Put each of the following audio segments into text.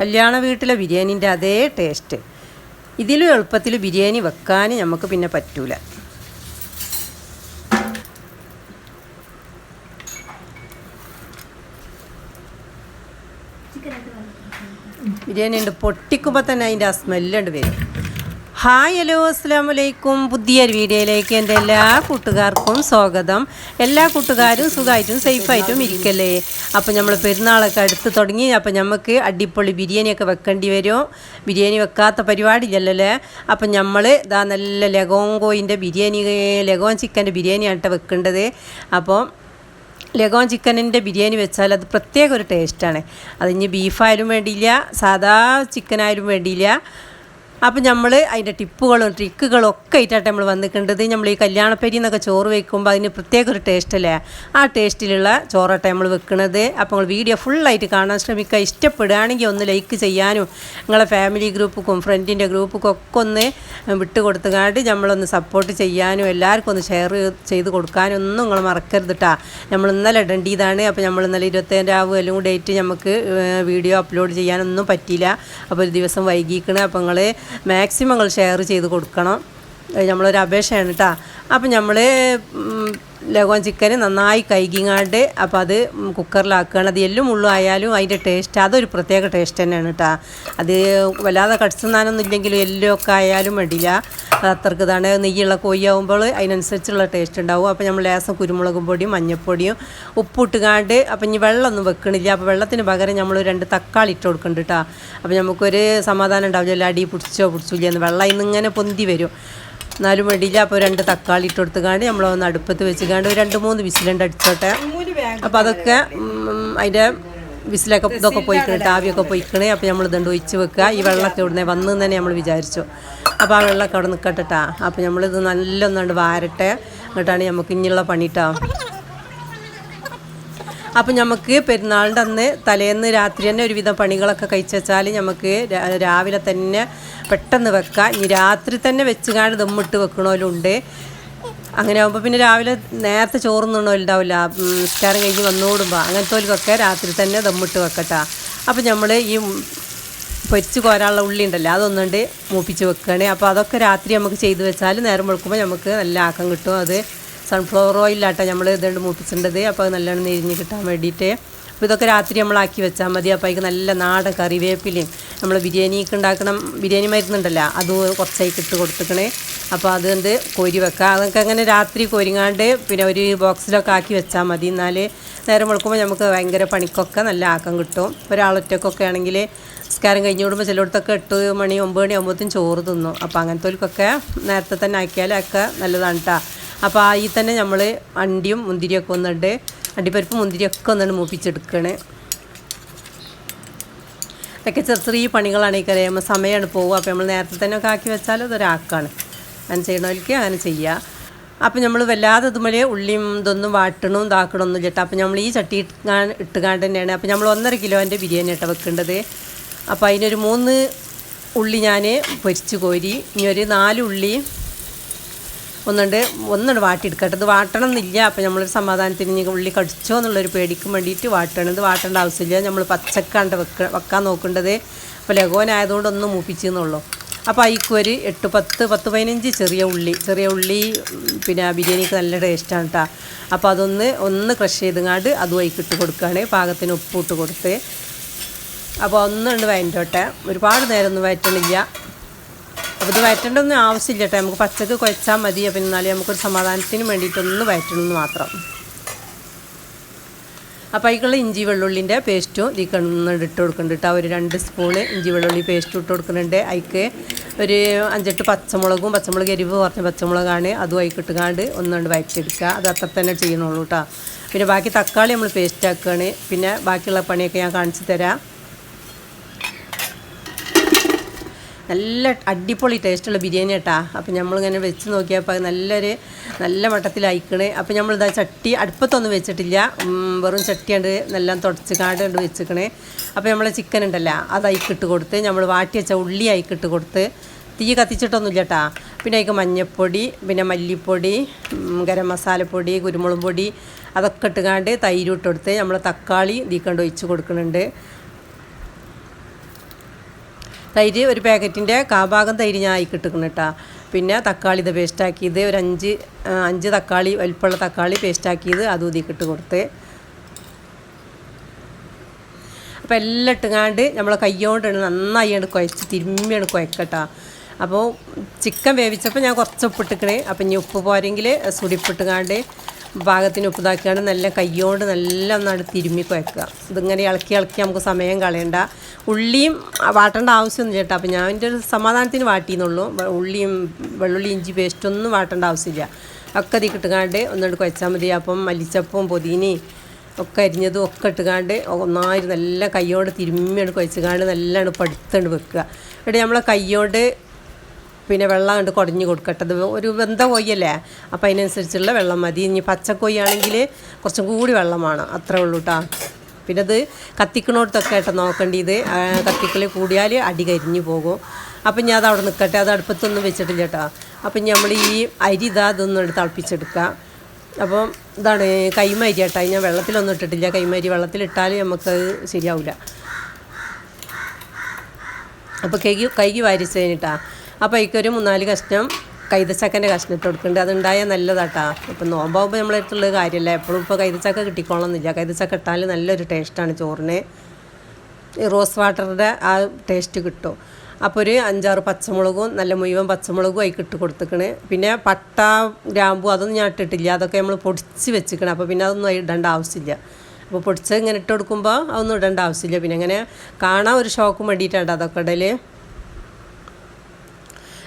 കല്യാണ വീട്ടിലെ ബിരിയാണീന്റെ അതേ ടേസ്റ്റ്. ഇതിലും എളുപ്പത്തിൽ ബിരിയാണി വെക്കാൻ നമുക്ക് പിന്നെ പറ്റൂല. ബിരിയാണി ഉണ്ട് പൊട്ടിക്കുമ്പോൾ തന്നെ അതിന്റെ ആ സ്മെല്ലുണ്ട് വരും. ഹായ് ഹലോ അസ്സാം വലൈക്കും പുതിയൊരു വീഡിയോയിലേക്ക് എന്റെ എല്ലാ കൂട്ടുകാർക്കും സ്വാഗതം. എല്ലാ കൂട്ടുകാരും സുഖമായിട്ടും സേഫായിട്ടും ഇരിക്കല്ലേ? അപ്പോൾ നമ്മൾ പെരുന്നാളൊക്കെ അടുത്ത് തുടങ്ങി. അപ്പോൾ നമുക്ക് അടിപൊളി ബിരിയാണിയൊക്കെ വെക്കേണ്ടി വരും. ബിരിയാണി വെക്കാത്ത പരിപാടിയില്ലല്ലോ അപ്പം നമ്മൾ ഇതാ നല്ല ലഗോൺ കോയിന്റെ ബിരിയാണി ലഗോൺ ചിക്കന്റെ ബിരിയാണിയാണ് കേട്ടോ വെക്കേണ്ടത്. അപ്പോൾ ലഗോൺ ചിക്കനിന്റെ ബിരിയാണി വെച്ചാൽ അത് പ്രത്യേക ഒരു ടേസ്റ്റാണ്. അത് ഇനി ബീഫായാലും വേണ്ടിയില്ല സാധാ ചിക്കനായാലും വേണ്ടിയില്ല. അപ്പം നമ്മൾ അതിന്റെ ടിപ്പുകളും ട്രിക്കുകളും ഒക്കെ ആയിട്ടാണ് നമ്മൾ വന്നിട്ടുണ്ടത് നമ്മൾ ഈ കല്യാണപ്പരി എന്നൊക്കെ ചോറ് വെക്കുമ്പോൾ അതിന് പ്രത്യേക ഒരു ടേസ്റ്റ് അല്ലേ? ആ ടേസ്റ്റിലുള്ള ചോറാട്ടെ നമ്മൾ വെക്കുന്നത് അപ്പോൾ നിങ്ങൾ വീഡിയോ ഫുള്ളായിട്ട് കാണാൻ ശ്രമിക്കുക. ഇഷ്ടപ്പെടുകയാണെങ്കിൽ ഒന്ന് ലൈക്ക് ചെയ്യാനും നിങ്ങളെ ഫാമിലി ഗ്രൂപ്പുക്കും ഫ്രണ്ടിന്റെ ഗ്രൂപ്പുക്കും ഒക്കെ ഒന്ന് വിട്ട് കൊടുത്തുകാണ്ട് നമ്മളൊന്ന് സപ്പോർട്ട് ചെയ്യാനും എല്ലാവർക്കും ഒന്ന് ഷെയർ ചെയ്ത് കൊടുക്കാനും ഒന്നും നിങ്ങൾ മറക്കരുത് കേട്ടോ നമ്മൾ ഇന്നലെ ഇടേണ്ടതാണ്. അപ്പോൾ നമ്മൾ ഇന്നലെ ഇരുപത്തേഴാവും എല്ലാം ഡേറ്റ് നമുക്ക് വീഡിയോ അപ്ലോഡ് ചെയ്യാനൊന്നും പറ്റിയില്ല. അപ്പോൾ ഒരു ദിവസം വൈകിക്കണേ. അപ്പോൾ നിങ്ങൾ മാക്സിമം നിങ്ങൾ ഷെയർ ചെയ്ത് കൊടുക്കണം. നമ്മളൊരു അപേക്ഷയാണ് കേട്ടോ അപ്പം നമ്മൾ ലഗോൺ ചിക്കൻ നന്നായി കൈകിങ്ങാണ്ട് അപ്പോൾ അത് കുക്കറിലാക്കുകയാണ് അത് എല്ലും ഉള്ളു ആയാലും അതിന്റെ ടേസ്റ്റ് അതൊരു പ്രത്യേക ടേസ്റ്റ് തന്നെയാണ് കേട്ടോ അത് വല്ലാതെ കടിച്ചെന്നാനൊന്നും ഇല്ലെങ്കിലും എല്ലൊക്കെ ആയാലും വേണ്ടില്ല അത് അത്രയ്ക്ക് ഇതാണ്. നെയ്യുള്ള കോഴിയാവുമ്പോൾ അതിനനുസരിച്ചുള്ള ടേസ്റ്റ് ഉണ്ടാവും. അപ്പോൾ നമ്മൾ ലേസം കുരുമുളകും പൊടിയും മഞ്ഞൾപ്പൊടിയും ഉപ്പിട്ടുകാണ്ട് അപ്പം ഇനി വെള്ളമൊന്നും വെക്കണില്ല. അപ്പോൾ വെള്ളത്തിന് പകരം നമ്മൾ രണ്ട് തക്കാളി ഇട്ട് കൊടുക്കുന്നുണ്ട് കേട്ടോ അപ്പോൾ നമുക്കൊരു സമാധാനം ഉണ്ടാവില്ല. അടി പിടിച്ചോ പിടിച്ചില്ല എന്ന് വെള്ളം ഇന്നിങ്ങനെ പൊന്തി വരും. എന്നാലും വേണ്ടിയില്ല അപ്പോൾ രണ്ട് തക്കാളി ഇട്ട് കൊടുത്തുകാണ്ട് നമ്മളൊന്ന് അടുപ്പത്ത് വെച്ചുകാണ്ട് ഒരു രണ്ട് മൂന്ന് വിസിലുണ്ട് അടിച്ചോട്ടെ. അപ്പോൾ അതൊക്കെ അതിന്റെ വിസിലൊക്കെ ഇതൊക്കെ പോയിക്കണേ ആവിയൊക്കെ പോയിക്കണേ. അപ്പോൾ നമ്മൾ ഇതുണ്ട് ഒഴിച്ച് വെക്കുക. ഈ വെള്ളമൊക്കെ ഇവിടുന്ന് വന്നു തന്നെ നമ്മൾ വിചാരിച്ചു. അപ്പോൾ ആ വെള്ളമൊക്കെ അവിടെ നിൽക്കട്ടെട്ടാ അപ്പോൾ നമ്മളിത് നല്ലൊന്നുണ്ട് വാരട്ടെ. എന്നിട്ടാണ് നമുക്ക് ഇനിയുള്ള പണിട്ടാ അപ്പം നമുക്ക് പെരുന്നാളിന്റെ അന്ന് തലേന്ന് രാത്രി തന്നെ ഒരുവിധം പണികളൊക്കെ കഴിച്ചു വെച്ചാൽ നമുക്ക് രാവിലെ തന്നെ പെട്ടെന്ന് വെക്കാം. ഇനി രാത്രി തന്നെ വെച്ച് കാണി ദമ്മിട്ട് വെക്കണമല്ലുണ്ട് അങ്ങനെ ആകുമ്പോൾ പിന്നെ രാവിലെ നേരത്തെ ചോറുന്നണോ ഉണ്ടാവില്ല നിസ്കാരം കഴിഞ്ഞ് വന്നോടുമ്പോൾ അങ്ങനത്തെ രാത്രി തന്നെ ദമ്മിട്ട് വെക്കട്ടാ. അപ്പം നമ്മൾ ഈ പൊരിച്ച് കോരാനുള്ള ഉള്ളി ഉണ്ടല്ലോ അതൊന്നുകൊണ്ട് മൂപ്പിച്ച് വെക്കുകയാണ് അപ്പോൾ അതൊക്കെ രാത്രി നമുക്ക് ചെയ്ത് വെച്ചാൽ നേരം വെളുക്കുമ്പോൾ നമുക്ക് നല്ല ആക്കം കിട്ടും. അത് സൺഫ്ലവർ ഓയിലാട്ടോ നമ്മൾ ഇതുകൊണ്ട് മൂപ്പിച്ചിട്ടത് അപ്പോൾ അത് നല്ലോണം നെരിഞ്ഞ് കിട്ടാൻ വേണ്ടിയിട്ട് അപ്പോൾ ഇതൊക്കെ രാത്രി നമ്മളാക്കി വെച്ചാൽ മതി. അപ്പോൾ അതിക്ക് നല്ല നാടൻ കറിവേപ്പിലയും നമ്മൾ ബിരിയാണിക്ക് ഉണ്ടാക്കണം ബിരിയാണി മരുന്നുണ്ടല്ലോ അത് കുറച്ചായി ഇട്ട് കൊടുത്തിക്കണേ. അപ്പോൾ അതുകൊണ്ട് കോരി വെക്കുക അതൊക്കെ അങ്ങനെ രാത്രി കോരിങ്ങാണ്ട് പിന്നെ ഒരു ബോക്സിലൊക്കെ ആക്കി വെച്ചാൽ മതി. എന്നാൽ നേരം വെളുക്കുമ്പോൾ നമുക്ക് ഭയങ്കര പണിക്കൊക്കെ നല്ല ആക്കം കിട്ടും. ഒരാളൊറ്റക്കൊക്കെ ആണെങ്കിൽ നിസ്കാരം കഴിഞ്ഞ് വിടുമ്പോൾ ചിലയിടത്തൊക്കെ എട്ട് മണി ഒമ്പത് മണി ആകുമ്പോഴത്തേക്കും ചോറ് തിന്നും. അപ്പോൾ അങ്ങനത്തെ നേരത്തെ തന്നെ ആക്കിയാലൊക്കെ നല്ലതാണ് കേട്ടോ അപ്പോൾ ഈ തന്നെ നമ്മൾ അണ്ടിയും മുന്തിരിയൊക്കെ ഒന്നുണ്ട്. അണ്ടിപ്പരിപ്പ് മുന്തിരിയൊക്കെ ഒന്നാണ് മൂപ്പിച്ചെടുക്കണേ. ഇതൊക്കെ ചെറിയ ചെറിയ പണികളാണ് ഈ സമയമാണ് പോകുക അപ്പോൾ നമ്മൾ നേരത്തെ തന്നെ ഒക്കെ ആക്കി വെച്ചാൽ അതൊരാക്കാണ്. അങ്ങനെ ചെയ്യണവർക്ക് അങ്ങനെ ചെയ്യുക അപ്പോൾ നമ്മൾ വല്ലാതെ ഇതുപോലെ ഉള്ളിയും ഇതൊന്നും വാട്ടണവും ഇതാക്കണമൊന്നും ചേട്ടാ അപ്പോൾ നമ്മൾ ഈ ചട്ടി ഇട്ടുകാ ഇട്ടുകാണ്ട് തന്നെയാണ്. അപ്പോൾ നമ്മൾ ഒന്നര കിലോന്റെ ബിരിയാണി ആയിട്ടാണ് വെക്കേണ്ടത്. അപ്പോൾ അതിനൊരു മൂന്ന് ഉള്ളി ഞാൻ പൊരിച്ച് കോരി ഇനി ഒരു നാല് ഉള്ളി ഒന്നുണ്ട് ഒന്നുണ്ട് വാട്ടിയെടുക്കട്ടെ. ഇത് വാട്ടണം എന്നില്ല അപ്പോൾ നമ്മളൊരു സമാധാനത്തിന് ഇനി ഉള്ളി കടിച്ചോ എന്നുള്ളൊരു പേടിക്കും വേണ്ടിയിട്ട് വാട്ടണം. ഇത് വാട്ടേണ്ട ആവശ്യമില്ല. നമ്മൾ പച്ചക്കാണ്ട് വെക്ക വെക്കാൻ നോക്കേണ്ടത് അപ്പോൾ ലഘോനായതുകൊണ്ട് ഒന്ന് മൂപ്പിച്ചെന്നുള്ളൂ. അപ്പോൾ അതിക്ക് ഒരു എട്ട് പത്ത് പത്ത് പതിനഞ്ച് ചെറിയ ഉള്ളി. ചെറിയ ഉള്ളി പിന്നെ ബിരിയാണിക്ക് നല്ല ടേസ്റ്റാണ് കേട്ടോ അപ്പോൾ അതൊന്ന് ഒന്ന് ക്രഷ് ചെയ്തങ്ങാണ്ട് അതും അതിക്ക് ഇട്ട് കൊടുക്കുകയാണ് പാകത്തിന് ഉപ്പ് ഇട്ട് കൊടുത്ത്. അപ്പോൾ ഒന്നുണ്ട് വയറ്റോട്ടെ ഒരുപാട് നേരം നേരമൊന്നും വയറ്റണില്ല. അപ്പോൾ ഇത് വയറ്റേണ്ടൊന്നും ആവശ്യമില്ല കേട്ടോ നമുക്ക് പച്ചക്ക് കുഴച്ചാൽ മതി. അപ്പം എന്നാലും നമുക്കൊരു സമാധാനത്തിന് വേണ്ടിയിട്ടൊന്ന് വയറ്റണമെന്ന് മാത്രം. അപ്പോൾ അതിക്കുള്ള ഇഞ്ചി വെള്ളുള്ളിന്റെ പേസ്റ്റും ഇതിൽ ഇട്ട് കൊടുക്കുന്നുണ്ട് കേട്ടോ ഒരു രണ്ട് സ്പൂണ് ഇഞ്ചി വെള്ളുള്ളി പേസ്റ്റ് ഇട്ട് കൊടുക്കുന്നുണ്ട് അതിക്ക് ഒരു അഞ്ചെട്ട് പച്ചമുളകും പച്ചമുളക് എരിവ് കുറഞ്ഞ പച്ചമുളകാണ്. അതും അതിക്കിട്ടുകാണ്ട് ഒന്നുകൊണ്ട് വയറ്റെടുക്കുക അത് അത്ര തന്നെ ചെയ്യണുള്ളൂ കേട്ടോ പിന്നെ ബാക്കി തക്കാളി നമ്മൾ പേസ്റ്റ് ആക്കുകയാണ്. പിന്നെ ബാക്കിയുള്ള പണിയൊക്കെ ഞാൻ കാണിച്ചു തരാം. നല്ല അടിപൊളി ടേസ്റ്റുള്ള ബിരിയാണി കേട്ടാ അപ്പം നമ്മളിങ്ങനെ വെച്ച് നോക്കിയപ്പോൾ നല്ലൊരു നല്ല മട്ടത്തിലയക്കണേ. അപ്പം നമ്മളിതാ ചട്ടി അടുപ്പത്തൊന്നും വെച്ചിട്ടില്ല. വെറും വെറും ചട്ടിയുണ്ട് നല്ല തുടച്ച് കാണ്ട് വെച്ചിക്കണേ. അപ്പോൾ നമ്മളെ ചിക്കൻ ഉണ്ടല്ലോ അത് അയക്കിട്ട് കൊടുത്ത് നമ്മൾ വാട്ടി ഉള്ളി അയക്കിട്ട് കൊടുത്ത് തീ കത്തിച്ചിട്ടൊന്നുമില്ല കേട്ടാ പിന്നെ അതിക്ക് മഞ്ഞൾപ്പൊടി പിന്നെ മല്ലിപ്പൊടി ഗരം മസാലപ്പൊടി കുരുമുളക് പൊടി അതൊക്കെ ഇട്ടുകാണ്ട് തൈര് ഇട്ട് കൊടുത്ത് നമ്മൾ തക്കാളി തീക്കണ്ട് ഒഴിച്ച് കൊടുക്കുന്നുണ്ട് തൈര് ഒരു പാക്കറ്റിന്റെ കാഭാഗം തൈര് ഞാൻ ആയി കിട്ടുന്നു കേട്ടോ. പിന്നെ തക്കാളി ഇത് പേസ്റ്റാക്കിയത് ഒരു അഞ്ച് അഞ്ച് തക്കാളി വലിപ്പമുള്ള തക്കാളി പേസ്റ്റാക്കിയത് അത് ഊതിക്കിട്ട് കൊടുത്ത്. അപ്പോൾ എല്ലാം ഇട്ടുങ്ങാണ്ട് നമ്മൾ കയ്യോണ്ടാണ് നന്നായി ആണ് കുഴച്ച് തിരുമ്മിയാണ് കുഴക്കട്ടോ അപ്പോൾ ചിക്കൻ വേവിച്ചപ്പോൾ ഞാൻ കുറച്ച് ഉപ്പിട്ടിക്കണേ. അപ്പം ഇനി ഉപ്പ് പോരെങ്കിൽ സുടിപ്പിട്ടുകാണ്ട് പാകത്തിന് ഉപ്പുതാക്കിയാണ് നല്ല കയ്യോണ്ട് നല്ല ഒന്നാണ് തിരുമ്മി കുഴക്കുക. ഇതിങ്ങനെ ഇളക്കി ഇളക്കി നമുക്ക് സമയം കളയണ്ട. ഉള്ളിയും വാട്ടേണ്ട ആവശ്യമൊന്നും ചേട്ടാ അപ്പം ഞാൻ എന്റെ ഒരു സമാധാനത്തിന് വാട്ടിയെന്നുള്ളൂ ഉള്ളിയും വെള്ളുള്ളി ഇഞ്ചി പേസ്റ്റൊന്നും വാട്ടേണ്ട ആവശ്യമില്ല. ഒക്കെ അതി കിട്ടുകാണ്ട് ഒന്നുകൊണ്ട് കുഴച്ചാൽ മതി. അപ്പം മല്ലിച്ചപ്പവും പൊതിനയും ഒക്കെ അരിഞ്ഞതും ഒക്കെ ഇട്ടുകാണ്ട് ഒന്നായി നല്ല കയ്യോണ്ട് തിരുമ്മിയാണ് കുഴച്ചുകാണ്ട് നല്ലോണം പടുത്തുകൊണ്ട് വെക്കുക. എന്നിട്ട് നമ്മളെ കയ്യോണ്ട് പിന്നെ വെള്ളം കണ്ട് കുടഞ്ഞു കൊടുക്കട്ടത് ഒരു വെന്ത കൊയ്യല്ലേ? അപ്പം അതിനനുസരിച്ചുള്ള വെള്ളം മതി. ഇനി പച്ചക്കൊയ്യാണെങ്കിൽ കുറച്ചും കൂടി വെള്ളം വേണം. അത്രേ ഉള്ളൂ കേട്ടോ പിന്നെ അത് കത്തിക്കണോടത്തൊക്കെ ആയിട്ട് നോക്കേണ്ടത് കത്തിക്കൽ കൂടിയാൽ അടി കരിഞ്ഞു പോകും. അപ്പം ഞാൻ അത് അവിടെ നിൽക്കട്ടെ അത് അടുപ്പത്തൊന്നും വെച്ചിട്ടില്ല കേട്ടോ അപ്പം നമ്മൾ ഈ അരി ഇതാ ഇതൊന്നും തിളപ്പിച്ചെടുക്കുക അപ്പം ഇതാണ് കൈമരി കേട്ടോ ഞാൻ വെള്ളത്തിലൊന്നും ഇട്ടിട്ടില്ല. കൈമരി വെള്ളത്തിലിട്ടാൽ നമുക്ക് ശരിയാവില്ല അപ്പോൾ കൈകി കൈകി വാരിച്ചതിനിട്ടാ അപ്പോൾ അതിക്കൊരു മൂന്നാൽ കഷ്ണം കൈതച്ചക്കന്റെ കഷ്ണം ഇട്ട് കൊടുക്കുന്നുണ്ട് അതുണ്ടായാൽ നല്ലതാട്ടാ. ഇപ്പം നോമ്പാകുമ്പോൾ നമ്മളെ അടുത്തുള്ള കാര്യമല്ല എപ്പോഴും ഇപ്പോൾ കൈതച്ചക്ക കിട്ടിക്കോളണമെന്നില്ല കൈതച്ചക്ക ഇട്ടാൽ നല്ലൊരു ടേസ്റ്റാണ് ചോറിന്. റോസ് വാട്ടറിന്റെ ആ ടേസ്റ്റ് കിട്ടും. അപ്പോൾ ഒരു അഞ്ചാറ് പച്ചമുളകും നല്ല മുഴുവൻ പച്ചമുളകും അതിൽ ഇട്ട് കൊടുത്തേക്കണ്. പിന്നെ പട്ട ഗ്രാമ്പു അതൊന്നും ഞാൻ ഇട്ടിട്ടില്ല. അതൊക്കെ നമ്മൾ പൊടിച്ച് വെച്ചിക്കണം. അപ്പോൾ പിന്നെ അതൊന്നും ഇടേണ്ട ആവശ്യമില്ല അപ്പോൾ പൊടിച്ച് ഇങ്ങനെ ഇട്ട് കൊടുക്കുമ്പോൾ അതൊന്നും ഇടേണ്ട ആവശ്യമില്ല പിന്നെ അങ്ങനെ കാണാൻ ഒരു ഷോക്കും വേണ്ടിയിട്ടാണ് അതൊക്കെ ഇടൽ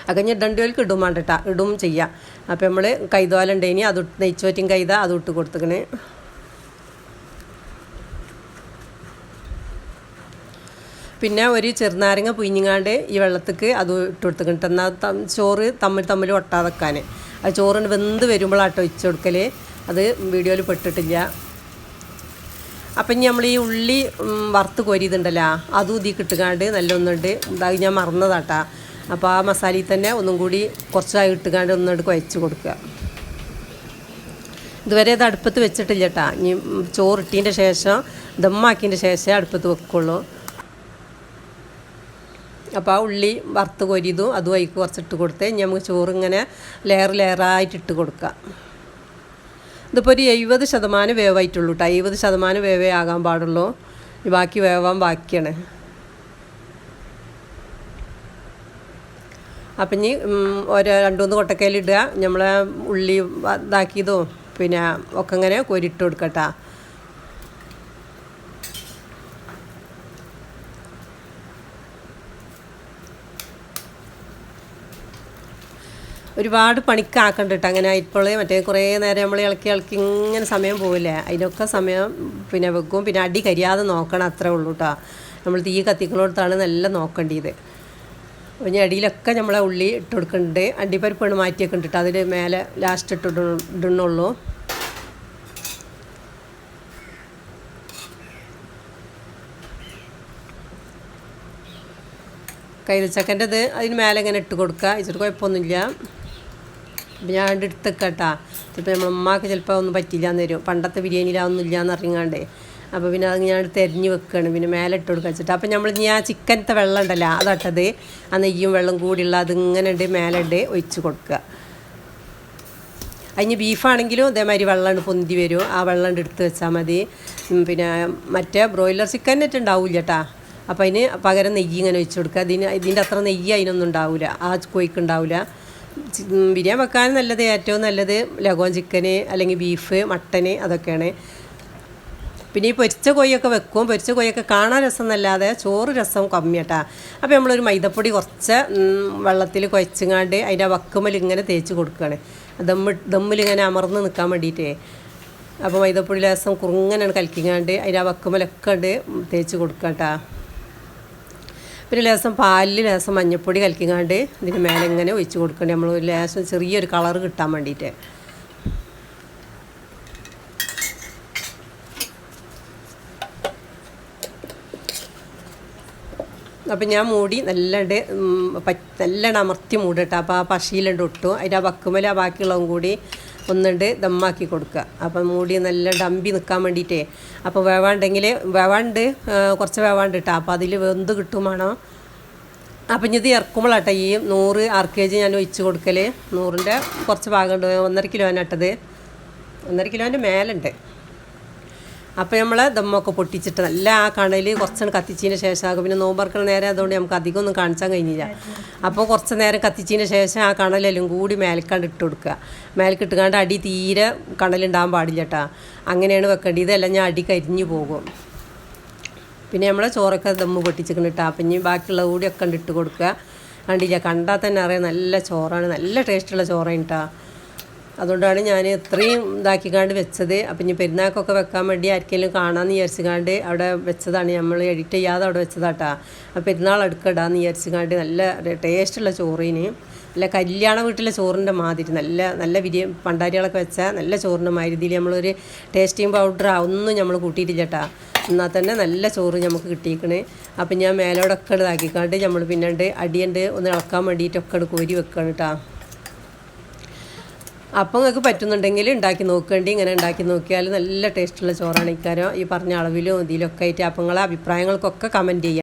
ഒക്കെ ഞാൻ ഇടേണ്ടവർക്ക് ഇടും വേണ്ടട്ടാ. ഇടും ചെയ്യാം. അപ്പോൾ നമ്മൾ കൈതോലുണ്ട് ഇനി അത് നെയ്ച്ചോറ്റും കൈത അത് ഇട്ട് കൊടുത്തിക്കണേ. പിന്നെ ഒരു ചെറുനാരങ്ങ പുയിഞ്ഞിങ്ങാണ്ട് ഈ വെള്ളത്തേക്ക് അത് ഇട്ട് കൊടുത്തിട്ടുണ്ട് എന്നാൽ ചോറ് തമ്മിൽ തമ്മിൽ ഒട്ടാതെ വെക്കാൻ ആ ചോറിന് വെന്ത് വരുമ്പോഴാട്ടോ ഒഴിച്ചു കൊടുക്കൽ അത് വീഡിയോയിൽ പെട്ടിട്ടില്ല. അപ്പം ഇനി നമ്മൾ ഈ ഉള്ളി വറുത്ത് കോരിയതുണ്ടല്ലോ അതും ഇതിൽ കിട്ടുകാണ്ട് നല്ല ഒന്നുണ്ട് ഞാൻ മറന്നതാട്ടാ. അപ്പോൾ ആ മസാലയിൽ തന്നെ ഒന്നും കൂടി കുറച്ചായി ഇട്ടുകാണ്ട് ഒന്നുകൊണ്ട് കുഴച്ച് കൊടുക്കുക. ഇതുവരെ ഇത് അടുപ്പത്ത് വെച്ചിട്ടില്ല കേട്ടാ ഇനി ചോറിട്ടിന്റെ ശേഷം ദമ്മാക്കിയതിന്റെ ശേഷമേ അടുപ്പത്ത് വെക്കുള്ളൂ. അപ്പോൾ ആ ഉള്ളി വറുത്ത് കൊരിയതും അതും അതിക്ക് കുറച്ചിട്ട് കൊടുത്തേ ഇനി നമുക്ക് ചോറ് ഇങ്ങനെ ലെയർ ലെയറായിട്ട് ഇട്ട് കൊടുക്കാം ഇതിപ്പോൾ ഒരു എഴുപത് ശതമാനം വേവായിട്ടുള്ളൂ കേട്ടോ എഴുപത് ശതമാനം വേവേ ആകാൻ പാടുള്ളൂ. ബാക്കി വേവാൻ ബാക്കിയാണ്. അപ്പം ഇനി ഒരു രണ്ട് മൂന്ന് കൊട്ടക്കയിലിടുക നമ്മളെ ഉള്ളി ഇതാക്കിയതും പിന്നെ ഒക്കെ ഇങ്ങനെ കോരിട്ട് കൊടുക്കട്ടാ ഒരുപാട് പണിക്കാക്കണ്ട അങ്ങനെ ഇപ്പോൾ മറ്റേ കുറേ നേരം നമ്മൾ ഇളക്കി ഇളക്കി ഇങ്ങനെ സമയം പോവില്ലേ? അതിനൊക്കെ സമയം പിന്നെ വെക്കും. പിന്നെ അടി കരിയാതെ നോക്കണം അത്രേ ഉള്ളൂ കേട്ടോ നമ്മൾ തീ കത്തിക്കുന്നിടത്താണ് നല്ല നോക്കേണ്ടത്. അപ്പോൾ ഇനി അടിയിലൊക്കെ നമ്മളെ ഉള്ളി ഇട്ട് കൊടുക്കുന്നുണ്ട് അണ്ടിപ്പരിപ്പാണ് മാറ്റിയൊക്കെ ഇട്ടിട്ട് അതിൽ മേലെ ലാസ്റ്റ് ഇട്ട് ഇടുന്നുള്ളൂ കൈതച്ചക്കന്റെ ഇത് അതിന് മേലെ ഇങ്ങനെ ഇട്ട് കൊടുക്കുക. ഇച്ചിട്ട് കുഴപ്പമൊന്നുമില്ല. അപ്പം ഞാൻ എടുത്തേക്കട്ടാ ചിലപ്പോൾ നമ്മളമ്മക്ക് ചിലപ്പോൾ ഒന്നും പറ്റില്ല എന്ന് വരും. പണ്ടത്തെ ബിരിയാണിയിലാവുന്നില്ല എന്ന് അപ്പോൾ പിന്നെ അത് ഞാൻ തെരഞ്ഞു വെക്കുകയാണ് പിന്നെ മേലെ ഇട്ട് വെച്ചിട്ട്. അപ്പം നമ്മൾ ഇനി ആ ചിക്കനത്തെ വെള്ളം ഉണ്ടല്ലോ അതട്ടത് ആ നെയ്യും വെള്ളം കൂടിയുള്ള അതിങ്ങനെ ഉണ്ട് മേലെ ഉണ്ട് ഒഴിച്ച് കൊടുക്കുക അതിന് ബീഫാണെങ്കിലും ഇതേമാതിരി വെള്ളം പൊന്തി വരും. ആ വെള്ളം എടുത്ത് വെച്ചാൽ മതി. പിന്നെ മറ്റേ ബ്രോയിലർ ചിക്കൻ നെറ്റ് ഉണ്ടാവില്ല കേട്ടാ അപ്പോൾ അതിന് പകരം നെയ്യ് ഇങ്ങനെ ഒഴിച്ച് കൊടുക്കുക അതിന് ഇതിന്റെ അത്ര നെയ്യ് അതിനൊന്നും ഉണ്ടാവില്ല ആ കോഴിക്ക് ഉണ്ടാവില്ല ബിരിയാണി വെക്കാൻ നല്ലത് ഏറ്റവും നല്ലത് ലഗോൺ ചിക്കന് അല്ലെങ്കിൽ ബീഫ് മട്ടന് അതൊക്കെയാണ്. പിന്നെ ഈ പൊരിച്ച കൊയ്യൊക്കെ വെക്കും. പൊരിച്ച കൊയ്യൊക്കെ കാണാൻ രസം എന്നല്ലാതെ ചോറ് രസം കമ്മിയാട്ടാ. അപ്പോൾ നമ്മളൊരു മൈദപ്പൊടി കുറച്ച് വെള്ളത്തിൽ കുഴച്ചങ്ങാണ്ട് അതിന്റെ വക്കുമൽ ഇങ്ങനെ തേച്ച് കൊടുക്കുകയാണ്. ദമ്മ് ദമ്മിലിങ്ങനെ അമർന്ന് നിൽക്കാൻ വേണ്ടിയിട്ടേ അപ്പോൾ മൈദപ്പൊടി ലേസം കുറുങ്ങനെയാണ് കലക്കിങ്ങാണ്ട് അതിന്റെ ആ വക്കുമലൊക്കെ ഉണ്ട് തേച്ച് കൊടുക്കുക കൊടുക്കാട്ടാ. പിന്നെ ലേസം പാലിൽ ലേസം മഞ്ഞപ്പൊടി കലക്കിങ്ങാണ്ട് ഇതിന് മേലെ ഇങ്ങനെ ഒഴിച്ച് കൊടുക്കേണ്ടത് നമ്മൾ ലേശം ചെറിയൊരു കളറ് കിട്ടാൻ വേണ്ടിയിട്ട് അപ്പം ഞാൻ മൂടി നല്ലണ്ട് നല്ലണ്ട് അമർത്തി മൂടിട്ട്. അപ്പോൾ ആ പശയിലുണ്ട് ഇട്ടു അതിന്റെ ആ വക്കുമല ബാക്കിയുള്ളതും കൂടി ഒന്നുണ്ട് ദമ്മാക്കി കൊടുക്കുക അപ്പം മൂടി നല്ല ഡമ്പി നിൽക്കാൻ വേണ്ടിയിട്ടേ അപ്പോൾ വേവാണ്ടെങ്കിൽ വേവാണ്ട് കുറച്ച് വേവാണ്ട് ഇട്ടാ അപ്പോൾ അതിൽ വെന്ത് കിട്ടുമാണോ അപ്പം ഇനി ഇത് ഇറക്കുമ്പോഴാട്ടെ ഈ നൂറ് ആർ കെ ജി ഞാൻ ഒഴിച്ച് കൊടുക്കൽ നൂറിന്റെ കുറച്ച് ഭാഗമുണ്ട്. ഒന്നര കിലോനാട്ടത് ഒന്നര കിലോന്റെ മേലുണ്ട്. അപ്പോൾ നമ്മൾ ദമ്മൊക്കെ പൊട്ടിച്ചിട്ട് നല്ല ആ കടയിൽ കുറച്ചാണ് കത്തിച്ചതിന് ശേഷം ആകും പിന്നെ നോമ്പർക്കൽ നേരം അതുകൊണ്ട് നമുക്ക് അധികം ഒന്നും കാണിച്ചാൻ കഴിഞ്ഞില്ല. അപ്പോൾ കുറച്ച് നേരം കത്തിച്ചതിന് ശേഷം ആ കണലെല്ലാം കൂടി മേൽക്കാണ്ട് ഇട്ട് കൊടുക്കുക. മേൽക്കിട്ടുകാണ്ട് അടി തീരെ കണലുണ്ടാകാൻ പാടില്ല കേട്ടോ അങ്ങനെയാണ് വെക്കേണ്ടത്. ഇതെല്ലാം ഞാൻ അടി കരിഞ്ഞു പോകും. പിന്നെ നമ്മൾ ചോറൊക്കെ ദമ്മ് പൊട്ടിച്ചിക്കണം ഇട്ടാ ഇനി ബാക്കിയുള്ള കൂടി ഒക്കെ ഇട്ട് കൊടുക്കുക. കണ്ടില്ല കണ്ടാൽ തന്നെ അറിയാം നല്ല ചോറാണ്. നല്ല ടേസ്റ്റുള്ള ചോറാണ് കേട്ടോ അതുകൊണ്ടാണ് ഞാൻ ഇത്രയും ഇതാക്കിക്കാണ്ട് വെച്ചത്. അപ്പം ഇനി പെരുന്നാക്കൊക്കെ വെക്കാൻ വേണ്ടി ആർക്കെങ്കിലും കാണാമെന്ന് വിചാരിച്ചുകാണ്ട് അവിടെ വെച്ചതാണ്. നമ്മൾ എഡിറ്റ് ചെയ്യാതെ അവിടെ വെച്ചതാട്ടാ. അപ്പം പെരുന്നാൾ അടുക്കടാന്ന് വിചാരിച്ചുകാണ്ട് നല്ല ടേസ്റ്റുള്ള ചോറിന്. നല്ല കല്യാണ വീട്ടിലെ ചോറിന്റെ മാതിരി നല്ല നല്ല വിരി പണ്ടാരികളൊക്കെ വെച്ച നല്ല ചോറിന്റെ മാതിരി നമ്മളൊരു ടേസ്റ്റിംഗ് പൗഡർ ഒന്നും നമ്മൾ കൂട്ടിയിട്ടില്ല കേട്ടാ എന്നാൽ തന്നെ നല്ല ചോറ് നമുക്ക് കിട്ടിയിരിക്കണ് അപ്പം ഞാൻ മേലോടൊക്കെ ഇതാക്കിക്കാണ്ട് നമ്മൾ പിന്നണ്ട് അടിയുണ്ട് ഒന്ന് ഇളക്കാൻ വേണ്ടിയിട്ടൊക്കെ കോരി വെക്കണം കേട്ടോ അപ്പം നിങ്ങൾക്ക് പറ്റുന്നുണ്ടെങ്കിൽ ഉണ്ടാക്കി നോക്കേണ്ടി ഇങ്ങനെ ഉണ്ടാക്കി നോക്കിയാൽ നല്ല ടേസ്റ്റുള്ള ചോറാണ്. ഇക്കാരം ഈ പറഞ്ഞ അളവിലും ഇതിലൊക്കെ ആയിട്ട് അപ്പം നിങ്ങളെ അഭിപ്രായങ്ങൾക്കൊക്കെ കമന്റ് ചെയ്യാം.